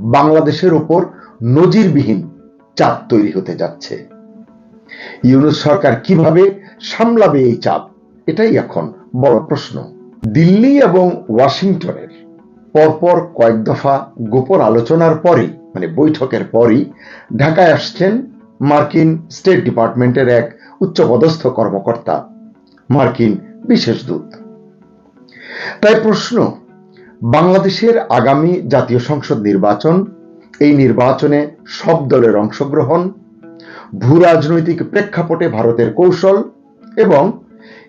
বাংলাদেশের উপর নজিরবিহীন চাপ তৈরি হতে যাচ্ছে। ইউনুস সরকার কীভাবে সামলাবে এই চাপ? এটাই এখন বড় প্রশ্ন। দিল্লি এবং ওয়াশিংটনের পরপর কয়েক দফা গোপন আলোচনার পরেই মানে বৈঠকের পরই, ঢাকায় আসছেন মার্কিন স্টেট ডিপার্টমেন্টের এক উচ্চপদস্থ কর্মকর্তা, মার্কিন বিশেষ দূত। তাই প্রশ্ন বাংলাদেশের আগামী জাতীয় সংসদ নির্বাচন, এই নির্বাচনে সব দলের অংশগ্রহণ, ভূ রাজনৈতিক প্রেক্ষাপটে ভারতের কৌশল এবং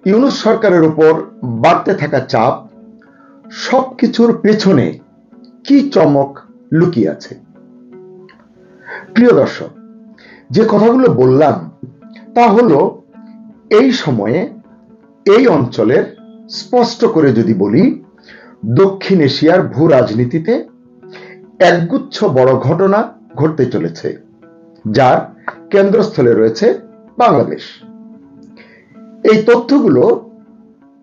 ইউনুস সরকারের উপর বাড়তে থাকা চাপ, সবকিছুর পেছনে কি চমক লুকিয়ে আছে? প্রিয় দর্শক, যে কথাগুলো বললাম তা হলো, এই সময়ে এই অঞ্চলের স্পষ্ট করে যদি বলি দক্ষিণ এশিয়ার ভূ রাজনীতিতে একগুচ্ছ বড় ঘটনা ঘটতে চলেছে, যার কেন্দ্রস্থলে রয়েছে বাংলাদেশ। এই তথ্যগুলো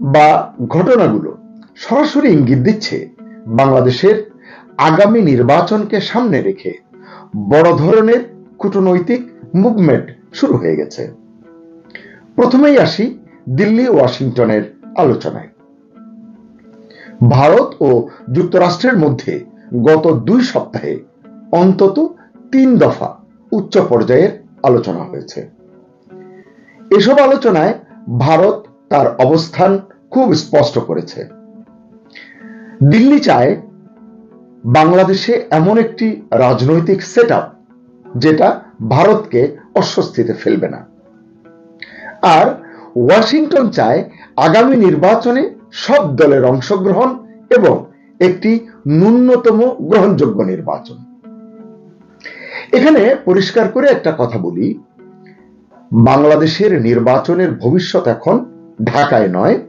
বা ঘটনাগুলো সরাসরি ইঙ্গিত দিচ্ছে বাংলাদেশের আগামী নির্বাচনকে সামনে রেখে বড় ধরনের কূটনৈতিক মুভমেন্ট শুরু হয়ে গেছে। প্রথমেই আসি দিল্লি ওয়াশিংটনের আলোচনায়। ভারত ও যুক্তরাষ্ট্রের মধ্যে গত দুই সপ্তাহে অন্তত তিন দফা উচ্চ পর্যায়ের আলোচনা হয়েছে। এসব আলোচনায় ভারত তার অবস্থান খুব স্পষ্ট করেছে। দিল্লি চায় বাংলাদেশে এমন একটি রাজনৈতিক সেট যেটা ভারতকে অস্বস্তিতে ফেলবে না। আর ওয়াশিংটন চায় আগামী নির্বাচনে সব দলের অংশগ্রহণ এবং একটি ন্যূনতম গ্রহণযোগ্য নির্বাচন। এখানে পরিষ্কার করে একটা কথা বলি। বাংলাদেশের নির্বাচনের ভবিষ্যৎ এখন ঢাকায় নয়।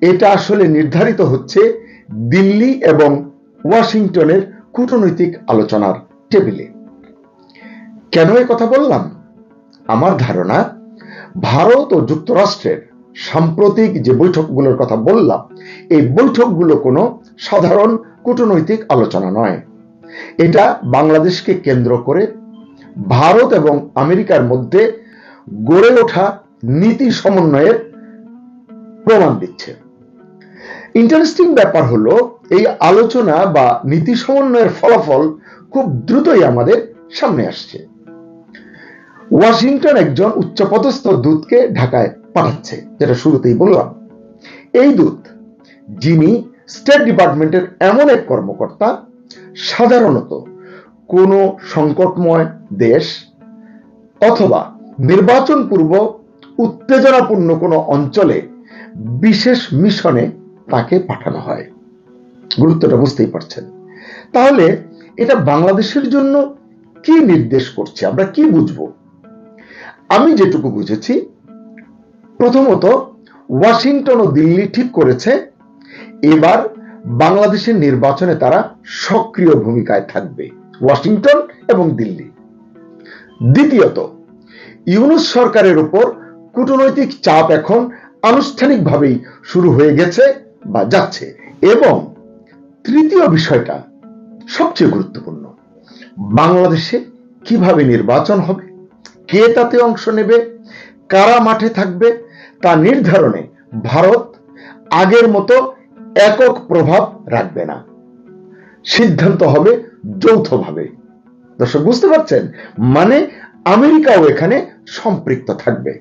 এটা আসলে নির্ধারিত হচ্ছে দিল্লি এবং ওয়াশিংটনের কূটনৈতিক আলোচনার টেবিলে। কেন এই কথা বললাম? আমার ধারণা, ভারত ও যুক্তরাষ্ট্রের সাম্প্রতিক যে বৈঠকগুলোর কথা বললাম, এই বৈঠকগুলো কোনো সাধারণ কূটনৈতিক আলোচনা নয়। এটা বাংলাদেশকে কেন্দ্র করে ভারত এবং আমেরিকার মধ্যে গড়ে ওঠা নীতি সমন্বয়ের প্রমাণ দিচ্ছে। ইন্টারেস্টিং ব্যাপার হলো, এই আলোচনা বা নীতি সমন্বয়ের ফলাফল খুব দ্রুতই আমাদের সামনে আসছে। ওয়াশিংটন একজন উচ্চপদস্থ দূতকে ঢাকায় পাঠাচ্ছে, যেটা শুরুতেই বললাম। এই দূত, যিনি স্টেট ডিপার্টমেন্টের এমন এক কর্মকর্তা, সাধারণত কোনো সংকটময় দেশ অথবা নির্বাচন পূর্ব উত্তেজনাপূর্ণ কোনো অঞ্চলে বিশেষ মিশনে তাকে পাঠানো হয়। গুরুত্বটা বুঝতেই পারছেন। তাহলে এটা বাংলাদেশের জন্য কি নির্দেশ করছে? আমরা কি বুঝব? আমি যেটুকু বুঝেছি প্রথমত, ওয়াশিংটন ও দিল্লি ঠিক করেছে। এবার বাংলাদেশের নির্বাচনে তারা সক্রিয় ভূমিকায় থাকবে, ওয়াশিংটন এবং দিল্লি। দ্বিতীয়ত, ইউনুস সরকারের উপর কূটনৈতিক চাপ এখন আনুষ্ঠানিকভাবেই শুরু হয়ে গেছে বা যাচ্ছে এবং তৃতীয় বিষয়টা সবচেয়ে গুরুত্বপূর্ণ, বাংলাদেশে কীভাবে নির্বাচন হবে, কে তাতে অংশ নেবে, কারা মাঠে থাকবে তা নির্ধারণে ভারত আগের মতো একক প্রভাব রাখবে না। সিদ্ধান্ত হবে যৌথভাবে। দর্শক, বুঝতে পারছেন? মানে আমেরিকাও এখানে সম্পৃক্ত থাকবে।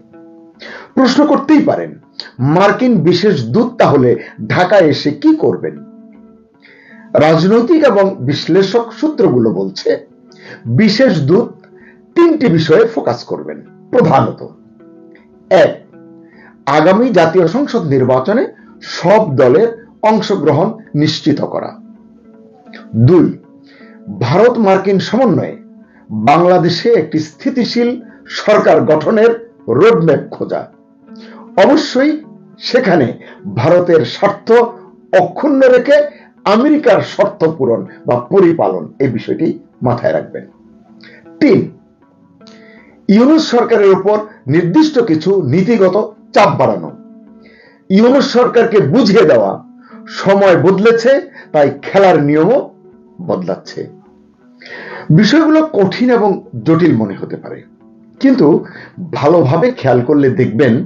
প্রশ্ন করতেই পারেন, মার্কিন বিশেষ দূত তাহলে ঢাকায় এসে কি করবেন? রাজনৈতিক এবং বিশ্লেষক সূত্রগুলো বলছে, বিশেষ দূত তিনটি বিষয়ে ফোকাস করবেন। প্রধানত, এক আগামী জাতীয় সংসদ নির্বাচনে সব দলের অংশগ্রহণ নিশ্চিত করা। দুই, ভারত মার্কিন সমন্বয়ে বাংলাদেশে একটি স্থিতিশীল সরকার গঠনের রোডম্যাপ খোঁজা। অবশ্যই সেখানে ভারতের স্বার্থ অক্ষুণ্ণ রেখে আমেরিকার শর্ত পূরণ বা পরিপালন এই বিষয়টি মাথায় রাখবেন। তিন, ইউনুস সরকারের উপর নির্দিষ্ট কিছু নীতিগত চাপ বাড়ানো। ইউনুস সরকারকে বুঝিয়ে দেওয়া, সময় বদলেছে, তাই খেলার নিয়মও বদলাচ্ছে। বিষয়গুলো কঠিন এবং জটিল মনে হতে পারে। কিন্তু ভালোভাবে খেয়াল করলে দেখবেন,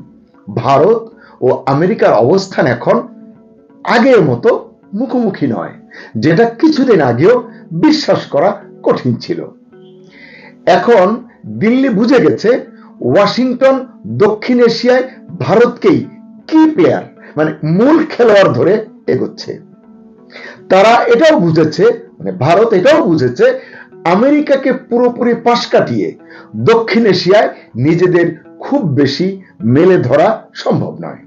ভারত ও আমেরিকার অবস্থান এখন আগের মতো মুখোমুখি নয়, যেটা কিছুদিন আগেও বিশ্বাস করা কঠিন ছিল। এখন দিল্লি বুঝে গেছে ওয়াশিংটন, দক্ষিণ এশিয়ায় ভারতকেই কি প্লেয়ার মানে মূল খেলোয়াড় ধরে এগোচ্ছে। তারা এটাও বুঝেছে মানে ভারত এটাও বুঝেছে, আমেরিকাকে পুরোপুরি পাশ কাটিয়ে দক্ষিণ এশিয়ায় নিজেদের খুব বেশি মেলে ধরা সম্ভব নয়।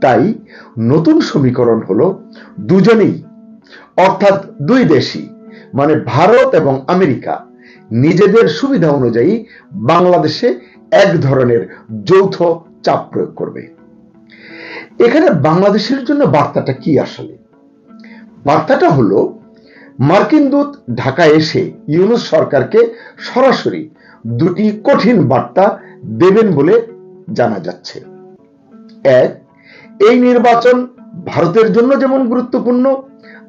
তাই নতুন সমীকরণ হলো দুজনেই, অর্থাৎ দুই দেশই মানে ভারত এবং আমেরিকা, নিজেদের সুবিধা অনুযায়ী বাংলাদেশে এক ধরনের যৌথ চাপ প্রয়োগ করবে। এখানে বাংলাদেশের জন্য বার্তাটা কি আসলে? বার্তাটা হলো, মার্কিন দূত ঢাকায় এসে ইউনুস সরকারকে সরাসরি দুটি কঠিন বার্তা দেবেন বলে জানা যাচ্ছে। এক, এই নির্বাচন ভারতের জন্য যেমন গুরুত্বপূর্ণ,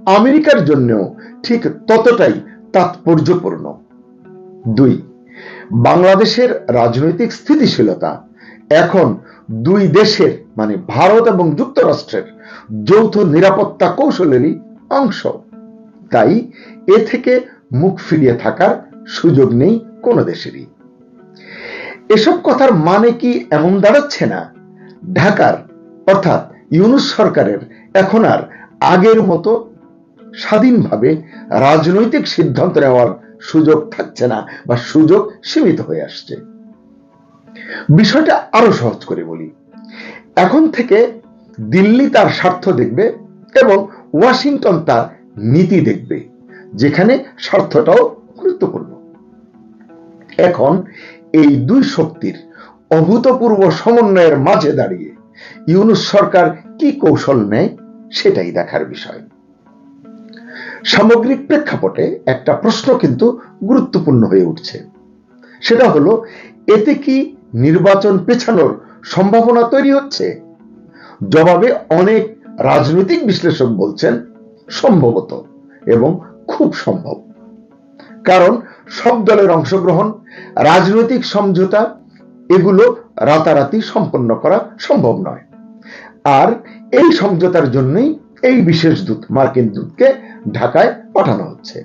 আমেরিকার জন্যও ঠিক ততটাই তাৎপর্যপূর্ণ। দুই বাংলাদেশের রাজনৈতিক স্থিতিশীলতা, এখন দুই দেশের মানে ভারত এবং যুক্তরাষ্ট্রের যৌথ নিরাপত্তা কৌশলেরই অংশ। তাই এ থেকে মুখ ফিরিয়ে থাকার সুযোগ নেই কোনো দেশেরই। এসব কথার মানে কি এমন দাঁড়াচ্ছে না? ঢাকার, অর্থাৎ ইউনুস সরকারের এখন আর আগের মতো স্বাধীনভাবে রাজনৈতিক সিদ্ধান্ত নেওয়ার সুযোগ থাকছে না বা সুযোগ সীমিত হয়ে আসছে। বিষয়টা আরও সহজ করে বলি। এখন থেকে দিল্লি তার স্বার্থ দেখবে এবং ওয়াশিংটন তার নীতি দেখবে, যেখানে স্বার্থটাও গুরুত্বপূর্ণ। এখন এই দুই শক্তির অভূতপূর্ব সমন্বয়ের মাঝে দাঁড়িয়ে ইউনুস সরকার কি কৌশল নেয়, সেটাই দেখার বিষয়। সামগ্রিক প্রেক্ষাপটে একটা প্রশ্ন কিন্তু গুরুত্বপূর্ণ হয়ে উঠছে। সেটা হলো, এতে কি নির্বাচন পেছানোর সম্ভাবনা তৈরি হচ্ছে? জবাবে অনেক রাজনৈতিক বিশ্লেষক বলছেন, সম্ভবত এবং খুব সম্ভব। কারণ সব দলের অংশগ্রহণ, রাজনৈতিক সমঝোতা, এগুলো রাতারাতি সম্পন্ন করা সম্ভব নয়। আর এই সমঝোতার জন্যই এই বিশেষ দূত, মার্কিন দূতকে ঢাকায় পাঠানো হচ্ছে।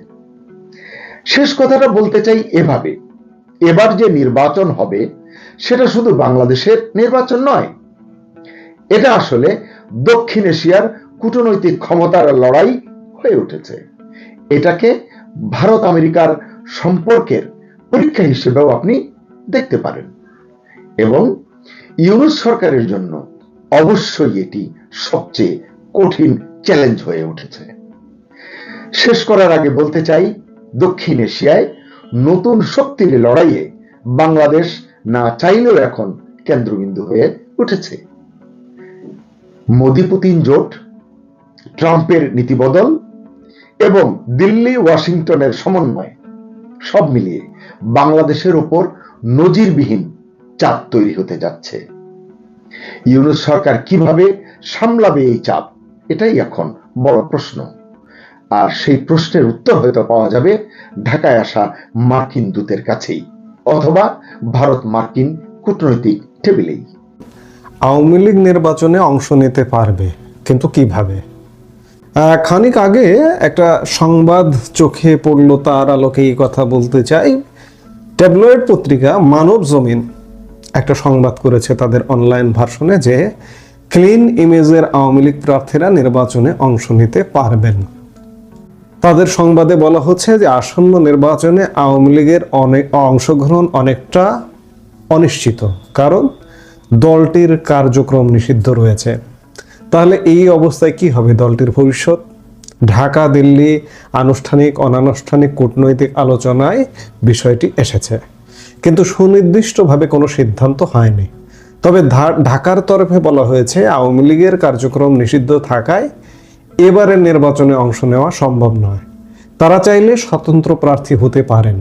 শেষ কথাটা বলতে চাই এভাবে। এবার যে নির্বাচন হবে, সেটা শুধু বাংলাদেশের নির্বাচন নয়। এটা আসলে দক্ষিণ এশিয়ার কূটনৈতিক ক্ষমতার লড়াই হয়ে উঠেছে। এটাকে ভারত আমেরিকার সম্পর্কের পরীক্ষা হিসেবেও আপনি দেখতে পারেন। এবং ইউনুস সরকারের জন্য অবশ্যই এটি সবচেয়ে কঠিন চ্যালেঞ্জ হয়ে উঠেছে। শেষ করার আগে বলতে চাই, দক্ষিণ এশিয়ায় নতুন শক্তির লড়াইয়ে বাংলাদেশ না চাইলেও এখন কেন্দ্রবিন্দু হয়ে উঠেছে। মোদি পুতিন জোট, ট্রাম্পের নীতি বদল এবং দিল্লি ওয়াশিংটনের সমন্বয়, সব মিলিয়ে বাংলাদেশের উপর নজিরবিহীন চাপ তৈরি হতে যাচ্ছে। ইউনুস সরকার কীভাবে সামলাবে এই চাপ? এটাই এখন বড় প্রশ্ন। আর সেই প্রশ্নের উত্তর হয়তো পাওয়া যাবে ঢাকায় আসা মার্কিন দূতের কাছেই, অথবা ভারত মার্কিন কূটনৈতিক টেবিলেই। আওয়ামী লীগ নির্বাচনে অংশ নিতে পারবে, কিন্তু কীভাবে? খানিক আগে একটা সংবাদ চোখে পড়ল তার আলোকে এই কথা বলতে চাই। ট্যাবলয়েড পত্রিকা মানব জমিন একটা সংবাদ করেছে তাদের অনলাইন ভার্সনে যে ক্লিন ইমেজের আওয়ামী লীগ প্রার্থীরা নির্বাচনে অংশ নিতে পারবেন। তাদের সংবাদে বলা হচ্ছে যে আসন্ন নির্বাচনে আওয়ামী লীগের অনেক অংশগ্রহণ অনেকটা অনিশ্চিত, কারণ দলটির কার্যক্রম নিষিদ্ধ রয়েছে। তাহলে এই অবস্থায় কি হবে দলটির ভবিষ্যৎ? ঢাকা, দিল্লি, আনুষ্ঠানিক, অনানুষ্ঠানিক কূটনৈতিক আলোচনায় বিষয়টি এসেছে। কিন্তু সুনির্দিষ্টভাবে কোনো সিদ্ধান্ত হয়নি। তবে ঢাকার তরফে বলা হয়েছে, আওয়ামী লীগের কার্যক্রম নিষিদ্ধ থাকায় এবারের নির্বাচনে অংশ নেওয়া সম্ভব নয়। তারা চাইলে স্বতন্ত্র প্রার্থী হতে পারেন।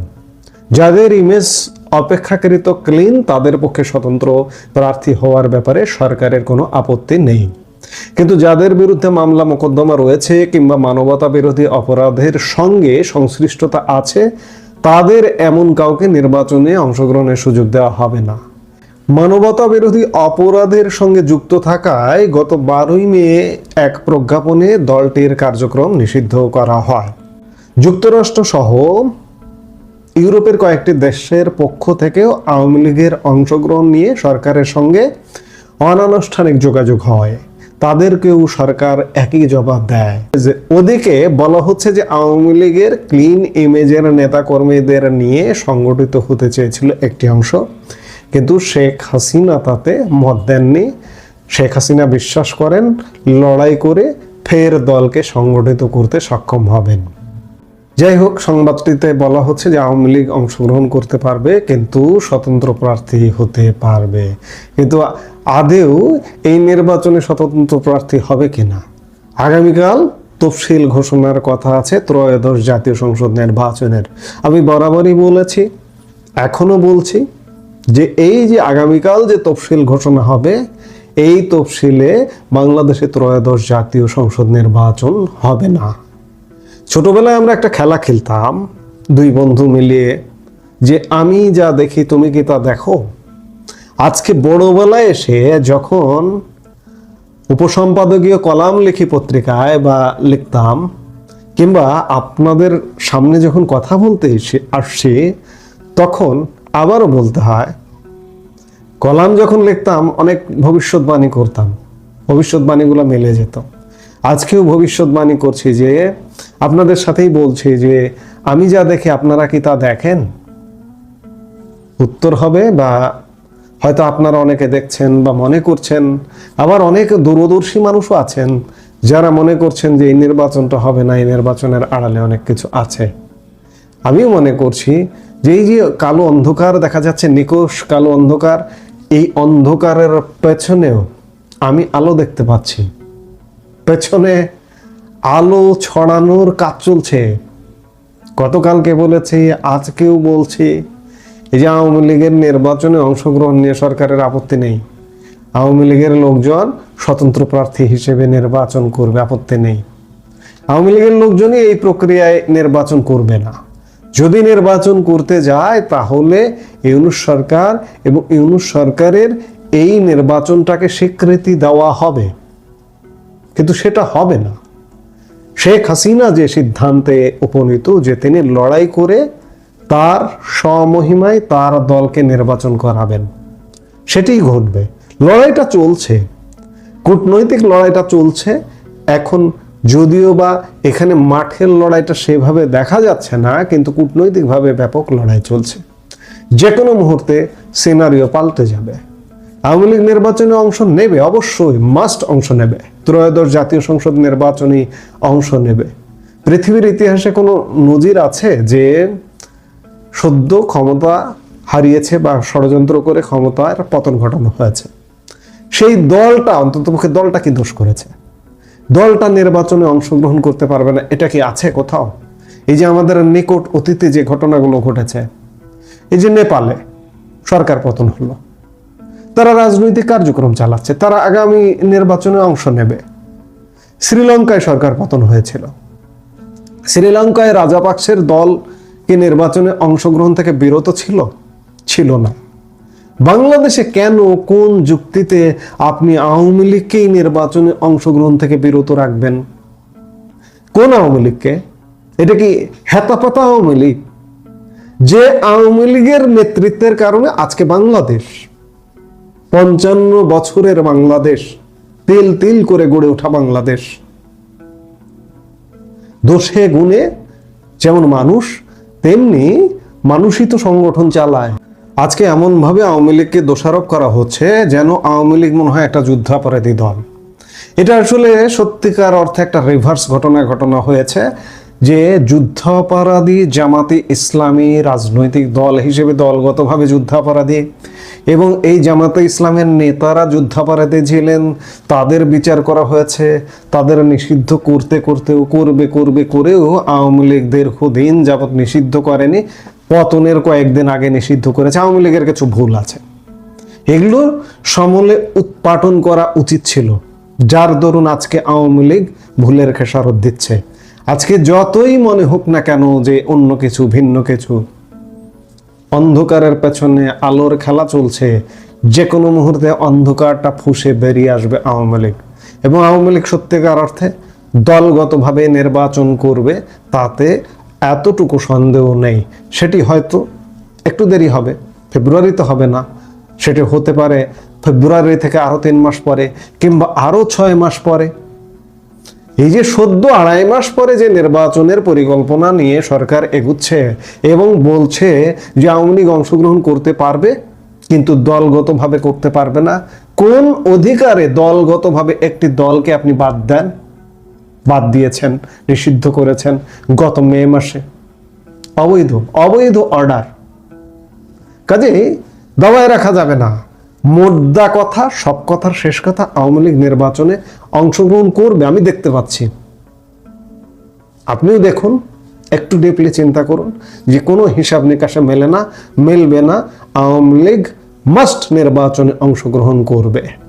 যাদের ইমেজ অপেক্ষাকৃত ক্লিন তাদের পক্ষে স্বতন্ত্র প্রার্থী হওয়ার ব্যাপারে সরকারের কোনো আপত্তি নেই। কিন্তু যাদের বিরুদ্ধে মামলা মোকদ্দমা রয়েছে কিংবা মানবতা বিরোধী অপরাধের সঙ্গে সংশ্লিষ্টতা আছে, তাদের এমন কাউকে নির্বাচনে অংশগ্রহণের সুযোগ দেওয়া হবে না। মানবতা বিরোধী অপরাধের সঙ্গে যুক্ত থাকায় গত বারোই মে এক প্রজ্ঞাপনে দলটির কার্যক্রম নিষিদ্ধ করা হয়। যুক্তরাষ্ট্র সহ ইউরোপের কয়েকটি দেশের পক্ষ থেকেও আওয়ামী লীগের অংশগ্রহণ নিয়ে সরকারের সঙ্গে অনানুষ্ঠানিক যোগাযোগ হয়। তাদেরকেও সরকার একই জবাব দেয়। যে ওদিকে বলা হচ্ছে যে আওয়ামী লীগের ক্লিন ইমেজের নেতাকর্মীদের নিয়ে সংগঠিত হতে চেয়েছিল একটি অংশ। কিন্তু শেখ হাসিনা তাতে মত দেননি। শেখ হাসিনা বিশ্বাস করেন, লড়াই করে ফের দলকে সংগঠিত করতে সক্ষম হবেন। যাই হোক, সংবাদটিতে বলা হচ্ছে যে আওয়ামী লীগ অংশগ্রহণ করতে পারবে, কিন্তু স্বতন্ত্র প্রার্থী হতে পারবে। কিন্তু আদেও এই নির্বাচনে স্বতন্ত্র প্রার্থী হবে কিনা? আগামীকাল তফসিল ঘোষণার কথা আছে, ত্রয়োদশ জাতীয় সংসদ নির্বাচনের। আমি বরাবরই বলেছি, এখনও বলছি যে এই যে আগামীকাল যে তফসিল ঘোষণা হবে, এই তফসিলে বাংলাদেশে ত্রয়োদশ জাতীয় সংসদ নির্বাচন হবে না। ছোটবেলায় আমরা একটা খেলা খেলতাম, দুই বন্ধু মিলিয়ে যে আমি যা দেখি তুমি কি তা দেখো? আজকে বড়বেলায় এসে যখন উপসম্পাদকীয় কলাম লিখি পত্রিকায় বা লিখতাম, কিংবা আপনাদের সামনে যখন কথা বলতে এসে আসছি তখন আবারও বলতে হয়, কলাম যখন লিখতাম, অনেক ভবিষ্যৎবাণী করতাম। ভবিষ্যৎবাণীগুলো মিলে যেত। আজকেও ভবিষ্যৎবাণী করছি যে, আপনাদের সাথেই বলছি যে, আমি যা দেখি, আপনারা কি তা দেখেন? উত্তর হবে বা হয়তো আপনারা অনেকে দেখছেন বা মনে করছেন, আবার অনেক দূরদর্শী মানুষও আছেন, যারা মনে করছেন যে, এই নির্বাচনটা হবে না, এই নির্বাচনের আড়ালে অনেক কিছু আছে। আমিও মনে করছি যে এই যে কালো অন্ধকার দেখা যাচ্ছে নিকোষ কালো অন্ধকার, এই অন্ধকারের পেছনেও আমি আলো দেখতে পাচ্ছি। পেছনে আলো ছড়ানোর কাজ চলছে। গতকালকে বলেছি, আজকেও বলছি এই যে আওয়ামী লীগের নির্বাচনে অংশগ্রহণ নিয়ে সরকারের আপত্তি নেই। আওয়ামী লীগের লোকজন স্বতন্ত্র প্রার্থী হিসেবে নির্বাচন করবে, আপত্তি নেই। আওয়ামী লীগের লোকজনই এই প্রক্রিয়ায় নির্বাচন করবে না। যদি নির্বাচন করতে যায়, তাহলে ইউনুস সরকার এবং ইউনুস সরকারের এই নির্বাচনটাকে স্বীকৃতি দেওয়া হবে। কিন্তু সেটা হবে না। শেখ হাসিনা যে সিদ্ধান্তে উপনীত, যে তিনি লড়াই করে তার স্বমহিমায় তার দলকে নির্বাচন করাবেন, সেটাই ঘটবে। লড়াইটা চলছে। কূটনৈতিক লড়াইটা চলছে। এখন যদিও বা এখানে মাঠের লড়াইটা সেভাবে দেখা যাচ্ছে না, কিন্তু কূটনৈতিকভাবে ব্যাপক লড়াই চলছে। যে কোনো মুহূর্তে সিনারিও পাল্টে যাবে। আওয়ামী লীগ নির্বাচনে অংশ নেবে, অবশ্যই মাস্ট অংশ নেবে। ত্রয়োদশ জাতীয় সংসদ নির্বাচনী অংশ নেবে। পৃথিবীর ইতিহাসে কোনো নজির আছে যে সদ্য ক্ষমতা হারিয়েছে বা ষড়যন্ত্র করে ক্ষমতার পতন ঘটানো হয়েছে? সেই দলটা, অন্ততপক্ষে দলটা কি দোষ করেছে? দলটা নির্বাচনে অংশগ্রহণ করতে পারবে না, এটা কি আছে কোথাও? এই যে আমাদের নিকট অতীতে যে ঘটনাগুলো ঘটেছে, এই যে নেপালে সরকার পতন হলো, তারা রাজনৈতিক কার্যক্রম চালাচ্ছে, তারা আগামী নির্বাচনে অংশ নেবে। শ্রীলঙ্কায় সরকার পতন হয়েছিল। শ্রীলঙ্কায় রাজাপাকসের দল কি নির্বাচনে অংশগ্রহণ থেকে বিরত ছিল? ছিল না। বাংলাদেশে কেন, কোন যুক্তিতে আপনি আওয়ামী লীগকেই নির্বাচনে অংশগ্রহণ থেকে বিরত রাখবেন? কোন আওয়ামী লীগকে? এটা কি হেতাপাতা আওয়ামী লীগ? যে আওয়ামী লীগের নেতৃত্বের কারণে আজকে বাংলাদেশ, পঞ্চান্ন বছরের বাংলাদেশ, তিল তিল করে গড়ে ওঠা বাংলাদেশ। দোষে গুণে যেমন মানুষ, তেমনি মানুষই তো সংগঠন চালায়। আজকে এমনভাবে আওয়ামী লীগকে দোষারোপ করা হচ্ছে যেন আওয়ামী লীগ মনে হয় একটা যুদ্ধাপরাধী দল। এটা আসলে সত্যিকার অর্থে একটা রিভার্স ঘটনা ঘটনা হয়েছে যে যুদ্ধাপরাধী জামাতি ইসলামী রাজনৈতিক দল হিসেবে দলগতভাবে যুদ্ধাপরাধী এবং এই জামাতে ইসলামের নেতারা যুদ্ধাপরাধী ছিলেন, তাদের বিচার করা হয়েছে, তাদের নিষিদ্ধ করতে করতেও, করবে করবে করেও আওয়ামী লীগ দীর্ঘদিন যাবৎ নিষিদ্ধ করেনি। পতনের কয়েকদিন আগে নিষিদ্ধ করেছে। আওয়ামী লীগের কিছু ভুল আছে। এগুলো সমলে উৎপাটন করা উচিত ছিল। যার দরুন আজকে আওয়ামী লীগ ভুলের খেসারত দিচ্ছে। আজকে যতই মনে হোক না কেন যে অন্য কিছু, ভিন্ন কিছু, অন্ধকারের পেছনে আলোর খেলা চলছে। যে কোনো মুহূর্তে অন্ধকারটা ফুসে বেরিয়ে আসবে আওয়ামী লীগ। এবং আওয়ামী লীগ সত্যিকার অর্থে দলগতভাবে নির্বাচন করবে, তাতে এতটুকু সন্দেহ নেই। সেটি হয়তো একটু দেরি হবে ফেব্রুয়ারিতে হবে না। সেটি হতে পারে ফেব্রুয়ারি থেকে আরও তিন মাস পরে কিংবা আরও ছয় মাস পরে। এই যে সদ্য আড়াই মাস পরে যে নির্বাচনের পরিকল্পনা নিয়ে সরকার এগুচ্ছে এবং বলছে যে আওয়ামী লীগ অংশগ্রহণ করতে পারবে, কিন্তু দলগতভাবে করতে পারবে না। কোন অধিকারে দলগতভাবে একটি দলকে আপনি বাদ দেন? বাদ দিয়েছেন, নিষিদ্ধ করেছেন গত মে মাসে। অবৈধ অবৈধ অর্ডার কাজেই দাবায় রাখা যাবে না। মোদ্দা কথা, সব কথার শেষ কথা আওয়ামী লীগ নির্বাচনে অংশগ্রহণ করবে, আমি দেখতে পাচ্ছি। আপনিও দেখুন, একটু ডিপলি চিন্তা করুন যে কোনো হিসাব নিকাশে মেলে না, মেলবে না, আওয়ামী লীগ মাস্ট নির্বাচনে অংশগ্রহণ করবে।